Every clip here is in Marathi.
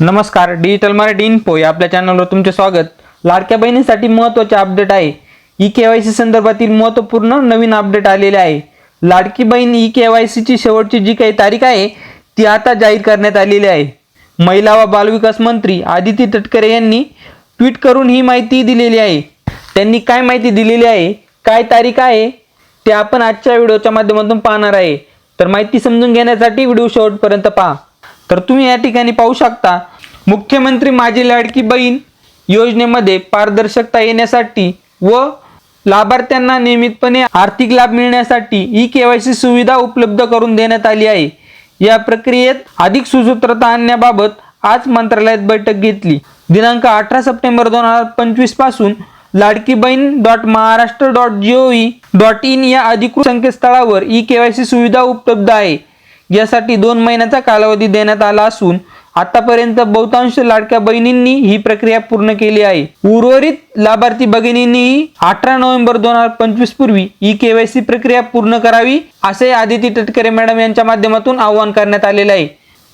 नमस्कार डिजिटल मराठी इन्फो या आपल्या चॅनलवर तुमचे स्वागत. लाडक्या बहिणीसाठी महत्त्वाचे अपडेट आहे. ई के वाय सी संदर्भातील महत्त्वपूर्ण नवीन अपडेट आलेले आहे. लाडकी बहीण ई के वाय सीची शेवटची जी काही तारीख आहे ती आता जाहीर करण्यात आलेली आहे. महिला व बालविकास मंत्री आदिती तटकरे यांनी ट्विट करून ही माहिती दिलेली आहे. त्यांनी काय माहिती दिलेली आहे काय तारीख आहे ते आपण आजच्या व्हिडिओच्या माध्यमातून पाहणार आहे. तर माहिती समजून घेण्यासाठी व्हिडिओ शेवटपर्यंत पहा. तर तुम्ही या ठिकाणी पाहू शकता मुख्यमंत्री माझी लाडकी बहीण योजनेमध्ये पारदर्शकता येण्यासाठी व लाभार्थ्यांना नियमितपणे आर्थिक लाभ मिळण्यासाठी ई के वाय सी सुविधा उपलब्ध करून देण्यात आली आहे. या प्रक्रियेत अधिक सुसूत्रता आणण्याबाबत आज मंत्रालयात बैठक घेतली. दिनांक अठरा सप्टेंबर दोन हजार पंचवीसपासून Ladki Bahin dot Maharashtra dot G O V dot in या अधिकृत संकेतस्थळावर ई के वाय सी सुविधा उपलब्ध आहे. यासाठी दोन महिन्याचा कालावधी देण्यात आला असून आतापर्यंत बहुतांश लाडक्या बहिणींनी ही प्रक्रिया पूर्ण केली आहे. उर्वरित लाभार्थी भगिनींनीही अठरा नोव्हेंबर दोन हजार पंचवीस पूर्वी ई केवायसी प्रक्रिया पूर्ण करावी असे आदिती तटकरे मॅडम यांच्या माध्यमातून आवाहन करण्यात आलेले आहे.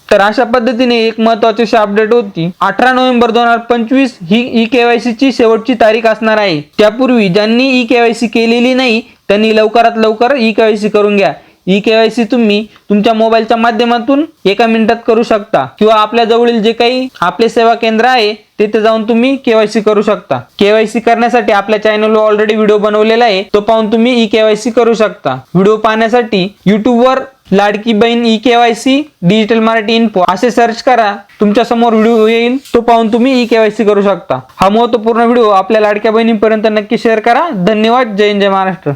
तर अशा पद्धतीने एक महत्वाची अशी अपडेट होती. अठरा नोव्हेंबर दोन हजार पंचवीस ही ई केवायसी ची शेवटची तारीख असणार आहे. त्यापूर्वी ज्यांनी ई केवायसी केलेली नाही त्यांनी लवकरात लवकर ई केवायसी करून घ्या. ई केवायसी तुम्ही तुमच्या मोबाईलच्या माध्यमातून एका मिनिटात करू शकता. किंवा आपल्या जवळील जे काही आपले सेवा केंद्र आहे तिथे जाऊन तुम्ही केवायसी करू शकता. केवायसी करण्यासाठी आपल्या चॅनलवर ऑलरेडी व्हिडिओ बनवलेला आहे तो पाहून तुम्ही ई केवायसी करू शकता. व्हिडिओ पाहण्यासाठी युट्यूबवर Ladki Bahin e KYC digital Marathi info असे सर्च करा. तुमच्यासमोर व्हिडिओ येईल तो पाहून तुम्ही ई केवायसी करू शकता. हा महत्त्वपूर्ण व्हिडिओ आपल्या लाडक्या बहिणीपर्यंत नक्की शेअर करा. धन्यवाद. जय जय महाराष्ट्र.